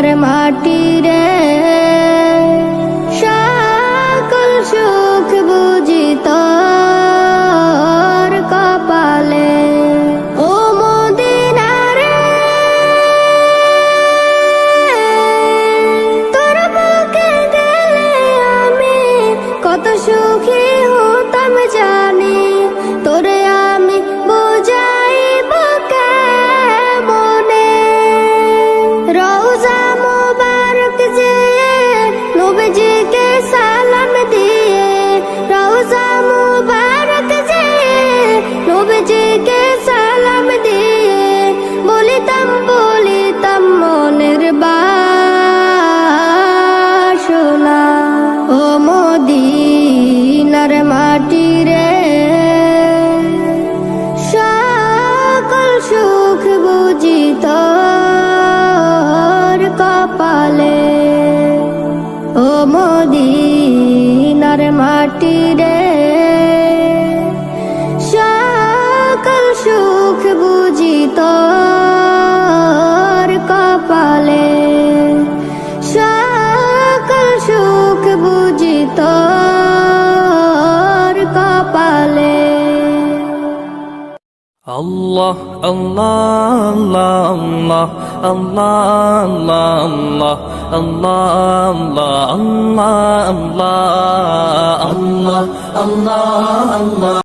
আমার মাটি রে। সকল সুখ বুঝিত কপালে। ও মদিনা তোর বুকে গেলে আমি কত সুখী হতাম যা। নবীজিকে সালাম দিয়ে? বলিতাম বলিতাম মনের বাসনা। ও মদিনার মাটি রে, সকল সুখ বুঝি তোর কপালে। ও মদিনার মাটি রে তোর কপালে Allah, Allah, Allah, Allah, Allah, Allah, Allah, Allah, Allah, Allah, Allah.